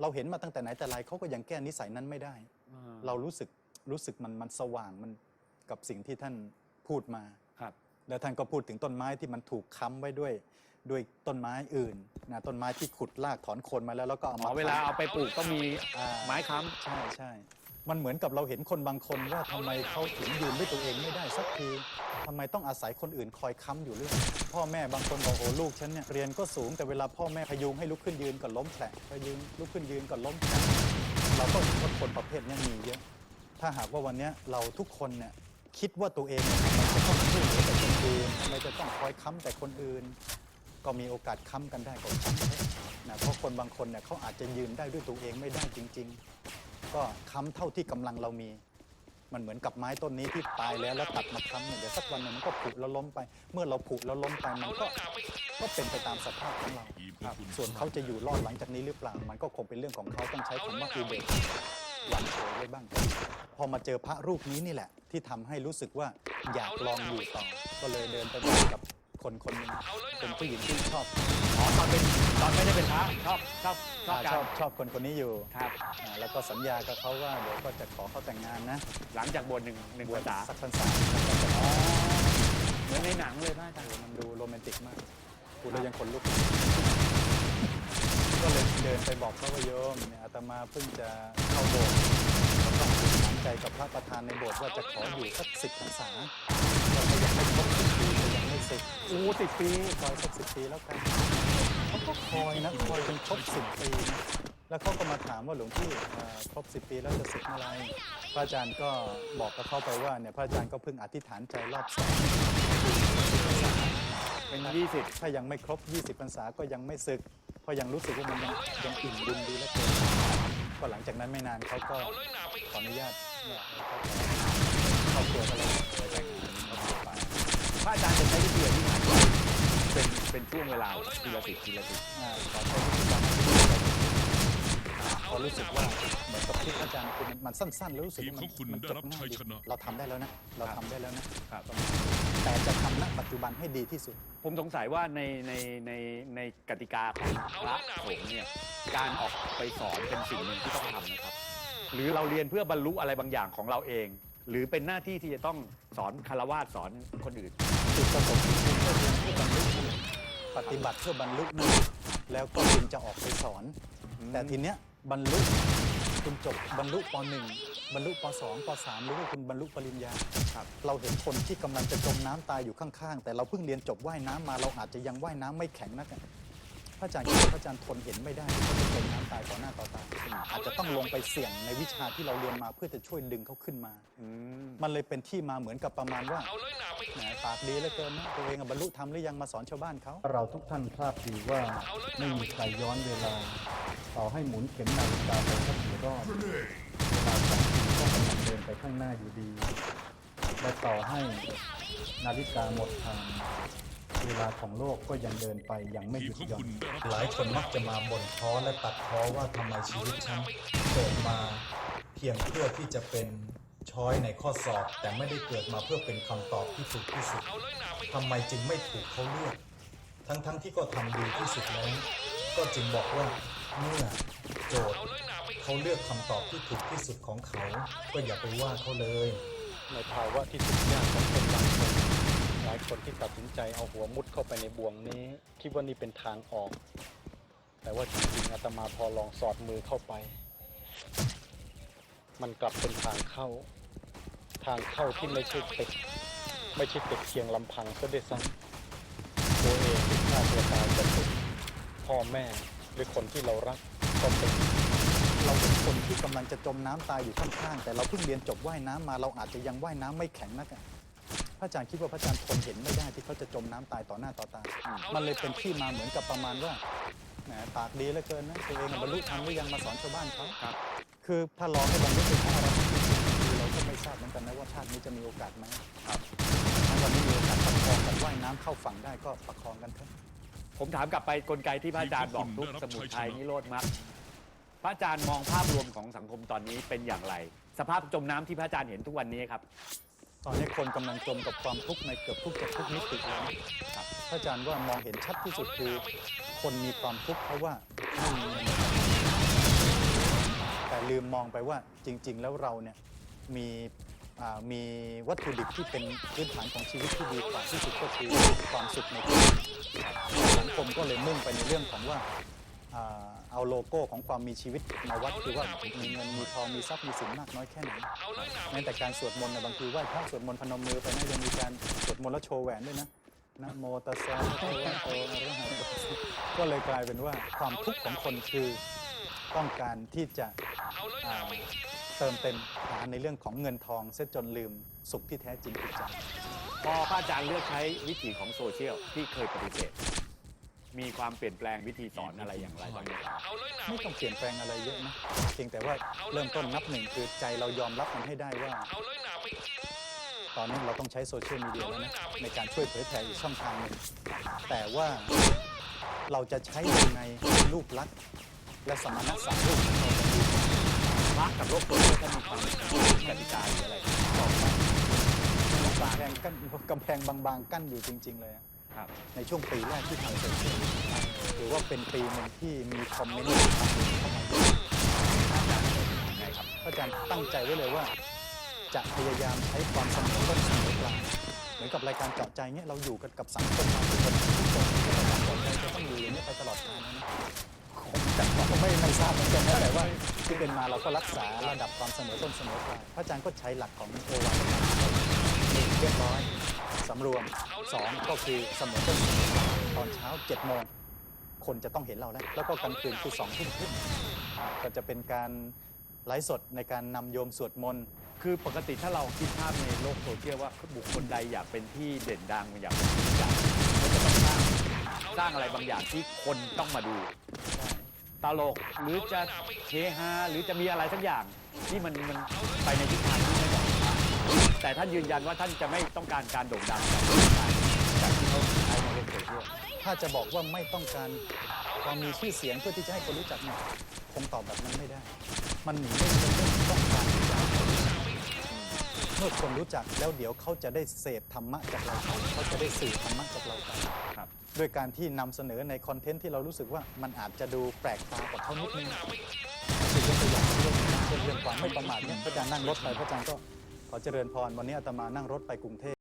เราเห็นมาตั้งแต่ไหนแต่ไรเขาก็ยังแก้นิสัยนั้นไม่ได้อ่าเรารู้สึกรู้สึกมันมันสว่างมันกับสิ่งที่ท่านพูดมาครับ แล้วท่านก็พูดถึงต้นไม้ที่มันถูกค้ำไว้ด้วย ด้วยต้นไม้อื่นนะต้นไม้ที่ขุดรากถอนโคนมาแล้วแล้วก็เอาหมมาอเวลาเอาไปปลูกต้องมีอ่าไม้ค้ใช่ใช่ มันเหมือนกับเราเห็นคนบางคนว่าทำไมเขาถึงยืนด้วยตัวเองไม่ได้สักทีทำไมต้องอาศัยคนอื่นคอยค้ำอยู่เรื่อยพ่อแม่บางคนบอกโอ้ลูกฉันเนี่ยเรียนก็สูงแต่เวลาพ่อแม่พยุงให้ลุกขึ้นยืนก็ล้มแผลพยุงลุกขึ้นยืนก็ล้มแผลเราก็เห็นว่าคนประเภทเนี้มีเยอะ ถ้าหากว่าวันเนี้ยเราทุกคนเนี่ยคิดว่าตัวเองเนี่ยทำไมจะต้องช่วยเหลือแต่คนอื่นทำไมจะต้องคอยค้ำแต่คนอื่น ก็มีโอกาสค้ำกันได้ก็ค้ำเถอะนะเพราะคนบางคนเนี่ยเขาอาจจะยืนได้ด้วยตัวเองไม่ได้จริง ๆ ก็ค้ำเท่าที่กำลังเรามี มันเหมือนกับไม้ต้นนี้ที่ตายแล้วแล้วตัดมาค้ำเนี่ยเดี๋ยวสักวันหนึ่งมันก็ผุแล้วล้มไป เมื่อเราผุแล้วล้มไปมันก็ก็เป็นไปตามสภาพของเราครับส่วนเขาจะอยู่รอดหลังจากนี้หรือเปล่า มันก็คงเป็นเรื่องของเขาต้องใช้คำว่าอุเบกขาหวั่นเฉยไว้บ้าง พอมาเจอพระรูปนี้นี่แหละ ที่ทำให้รู้สึกว่าอยากลองอยู่ต่อ ก็เลยเดินไปบอกกับ คนคนหนึงเป็นผู้หญิงที่ชอบำอ๋อตอนเป็นตอนไม่ได้เป็นพระชอบชอบชอบอ่าการชอบชอบคนคนนี้อยู่ครับ อ่าแล้วก็สัญญากับเขาว่าเดี๋ยวก็จะขอเขาแต่งงานนะหลังจากบวชหนึ่งหนึ่งบวพรชรษาสักพรรษาแล้วก็จะอ๋อเหมือนในหนังเลยพระอาจารย์มันดูโรแมนติกมากพูดแล้วยังขนลุก ก็เลยเดินไปบอกพระวโยมเนี่ยอาตมาเพิ่งจะเข้าโบสถ์ก็ต้องอธิษฐานใจกับพระประธานในโบสถ์ว่าจะขออยู่สักสิบพรรษาเราก็ยังไม่ครบ สิบปีก็ยังไม่เสร็จโอ้สิบปีคอยสักสิบปีแล้วกันเขาก็คอยนะคอยจนครบสิบปีนะแล้วเขาก็มาถามว่าหลวงพี่เอ่อครบสิบปีแล้วจะสึกเมื่อไหรพระอาจารย์ก็บอกกับเขาไปว่าเนี่ยพระอาจารย์ก็เพิ่งอธิษฐานใจรอบสองเป็นยี่สิบถ้ายังไม่ครบ 20พรรษาก็ยังไม่ศึก เพราะยังรู้สึกว่ามันยังยังอิ่มบุญดีแล้วเกินก็หลังจากนั้นไม่นานเขาก็ขออนุญาตเนี่ยเขาขอครอบครัวก็เลยไปแต่งงานครอบครัวไป พระอาจารย์จะ ใช้วิธีอธิษฐานเป็นเป็นช่วงเวลาทีละสิบทีละสิบอ่าขอใช้วิธีการพอรู้สึกว่าเหมือนกับที่อาจารย์คุณมันสั้นๆแล้วรู้สึกว่ามันทีมของคุณมันได้จบรับง่ายชัยดีชนะเราทำได้แล้วนะ เราทำได้แล้วนะครับแต่จะทำณปัจจุบันให้ดีที่สุด ผมสงสัยว่าในในในในกติกาของพระสงฆ์เนี่ยการออกไปสอนเป็นสิ่งหนึ่งที่ต้องทำนะครับ หรือเราเรียนเพื่อบรรลุอะไรบางอย่างของเราเอง หรือเป็นหน้าที่ที่จะต้องสอนคารวาสสอนคนอื่น จุดประสงค์จริงๆก็คือเพื่อบรรลุนั่นแหละปฏิบัติเพื่อบรรลุนั่นแหละแล้วก็จึงจะออกไปสอนอืมแต่ทีเนี้ยบรรลุคุณจบบรรลุป .1 บรรลุป .2 ป .3 หรือว่าคุณบรรลุปริญญาครับเราเห็นคนที่กำลังจะจมน้ำตายอยู่ข้างๆ แต่เราเพิ่งเรียนจบว่ายน้ำมาเราอาจจะยังว่ายน้ำไม่แข็งนักอะพระอาจารย์คิดว่าพระอาจารย์ทนเห็นไม่ได้ที่เขาจะจมน้ำตายต่อหน้าต่อตาอาจจะต้องลงไปเสี่ยงในวิชาที่เราเรียนมาเพื่อจะช่วยดึงเขาขึ้นมาอืมมันเลยเป็นที่มาเหมือนกับประมาณว่าแหมปากดีเหลือเกินนะตัวเองอะบรรลุธรรมหรือยังมาสอนชาวบ้านเขาเราทุกท่านทราบดีว่าไม่มีใครย้อนเวลาต่อให้หมุนเข็มนาฬิกาไปสักกี่รอบเวลาของคุณก็กำลังเดินไปข้างหน้าอยู่ดีและต่อให้นาฬิกาหมดทาง เวลาของโลกก็ยังเดินไปอย่างไม่หยุดหย่อนหลายคนมักจะมาบ่นท้อและตัดพ้อว่าทำไมชีวิตฉันเกิดมาเพียงเพื่อที่จะเป็นช้อยในข้อสอบ แต่ไม่ได้เกิดมาเพื่อเป็นคำตอบที่ถูกที่สุดทำไมจึงไม่ถูกเขาเลือก ทั้งๆที่ก็ทำดีที่สุดแล้วก็จึงบอกว่าเมื่อโจทย์เขาเลือกคำตอบที่ถูกที่สุดของเขา ก็อย่าไปว่าเขาเลย ในภาวะที่ทุกข์ยากของคนบางคนายคนที่ตัดสินใจเอาหัวมุดเข้าไปในบ่วงนี้ คิดว่านี่เป็นทางออก แต่ว่าจริงๆอาตมาพอลองสอดมือเข้าไป มันกลับเป็นทางเข้า ทางเข้าที่ไม่ใช่เติดไม่ใช่เติดเพียงลำพังซะด้วยซ้ำตัวเองที่ฆ่าตัวตายก็ติดพ่อแม่หรือคนที่เรารักก็ติดเราเห็นคนที่กำลังจะจมน้ำตายอยู่ข้างๆแต่เราเพิ่งเรียนจบว่ายน้ำมาเราอาจจะยังว่ายน้ำไม่แข็งนักอะ ระอาจารย์คิดว่าพระอาจารย์ทนเห็นไม่ได้ที่เขาจะจมน้ำตายต่อหน้าต่อตา มันเลยเป็นที่มาเหมือนกับประมาณว่าแหมปากดีเหลือเกินนะตัวเองอะบรรลุธรรมหรือยังมาสอนชาวบ้านเขาครับ คือถ้ารอให้บรรลุเป็นพระอรหันต์จริงๆคือเราก็ไม่ทราบเหมือนกันนะว่าชาตินี้จะมีโอกาสไหมครับถ้าวันนี้มีโอกาสประคองกันว่ายน้ำเข้าฝั่งได้ก็ประคองกันเถอะ ผมถามกลับไปกลไกที่พระอาจารย์บอกทุกสมุทัยนิโรธมรรคพระอาจารย์มองภาพรวมของสังคมตอนนี้เป็นอย่างไร สภาพจมน้ำที่พระอาจารย์เห็นทุกวันนี้ครับ ตอนนี้คนกำลังจมกับความทุกข์ในเกือบทุกจะทุกมิติแล้วนะครับพระอาจารย์ว่ามองเห็นชัดที่สุดคือ คนมีความทุกข์เพราะว่าไม่มีเงินมองไปว่าจริง ๆ แล้วเราเนี่ยมีมีวัตถุดิบที่เป็นพื้นฐานของชีวิตที่ดีกว่าที่สุดก็คือความสุขในชีวิตสังคมก็เลยมุ่งไปในเรื่องของว่า อ่าเอาโลโก้ของความมีชีวิตมาวัดคือว่ามีเงินมีทองมีทรัพย์มีสินมากน้อยแค่ไหนแม้แต่การสวดมนต์เนี่ยบางทีไหว้พระสวดมนต์พนมมือไปนะยังมีการสวดมนต์แล้วโชว์แหวนด้วยนะนะโมตัสสะภะคะวะโตอะระหะโตสัมมาสัมพุทธัสสะก็เลยกลายเป็นว่าความทุกข์ของคนคือต้องการที่จะอ่าเติมเต็มหาในเรื่องของเงินทองเสียจนลืมสุขที่แท้จริงคือใจ พอพระอาจารย์เลือกใช้วิธีของโซเชียลที่เคยปฏิเสธ มีความเปลี่ยนแปลงวิธีสอนอะไรอย่างไรบ้างไหมครับไม่ต้องเปลี่ยนแปลงอะไรเยอะนะเพียงแต่ว่าเริ่มต้นนับหนึ่งคือใจเรายอมรับมันให้ได้ว่า ตอนนี้เราต้องใช้โซเชียลมีเดียแล้วนะในการช่วยเผยแผ่อีกช่องทางหนึ่งแต่ว่าเราจะใช้ยังไงให้รูปลักษณ์และสมณะสามรูปของเราจะดีพระกับโลกโซเชียลท่านมีความกติกาหรืออะไรต่อไปกำแพงกั้นกำแพงบางๆ กั้นอยู่จริง ๆ เลยอะ ครับในช่วงปีแรกที่ทำโซเชียลถือว่าเป็นปีหนึ่งที่มีคอมเมนต์ต่างๆเข้ามาเยอะยังไงครับอาจารย์ตั้งใจไว้เลยว่า จะพยายามใช้ความสมอต้นสมอกลางเหมือนกับรายการเจาะใจเนี้ยเราอยู่กันกับสังคมมาทุกคนทุกคนจะใจจะต้องอยู่อย่างนี้ไปตลอดกาลนะผมจะก็ไม่ไม่ทราบเหมือนกันนะแต่ว่าที่เป็นมาเราก็รักษาระดับความเสมอต้นเสมอกลางพระอาจารย์ก็ใช้หลักของโอวาทเรียบร้อย สำรวมสองก็คือเสมอต้นเสมอกลางตอนเช้าเจ็ดโมงคนจะต้องเห็นเราแล้ว แล้วก็กลางคืนคือสองทุ่มครึ่งก็จะเป็นการไลฟ์สดในการนำโยมสวดมนต์ คือปกติถ้าเราคิดภาพในโลกโซเชียลว่าบุคคลใดอยากเป็นที่เด่นดังอยากเป็นที่รู้จักก็จะต้องสร้างสร้างอะไรบางอย่างที่คนต้องมาดู ตลกหรือจะเฮฮาหรือจะมีอะไรสักอย่างที่มันมันไปในทิศทางที่ แต่ท่านยืนยันว่าท่านจะไม่ต้องการการโด่งดังจากที่เขาใช้ในโลกโซเชียลถ้าจะบอกว่าไม่ต้องการความมีชื่อเสียงเพื่อที่จะให้คนรู้จักเนี่ยคงตอบแบบนั้นไม่ได้ มันหนีไม่พ้นเรื่องต้องการที่จะให้คนรู้จักเมื่อคนรู้จักแล้วเดี๋ยวเขาจะได้เสพธรรมะจากเราเขาจะได้สื่อธรรมะจากเราไปครับด้วยการที่นำเสนอในคอนเทนต์ที่เรารู้สึกว่ามันอาจจะดูแปลกตากว่าเขานิดนึงคือยกตัวอย่างเรื่องเช่นเรื่องความไม่ประมาทเนี่ยพระอาจารย์นั่งรถไปพระอาจารย์ก็ ขอเจริญพร วันนี้อาตมานั่งรถไปกรุงเทพ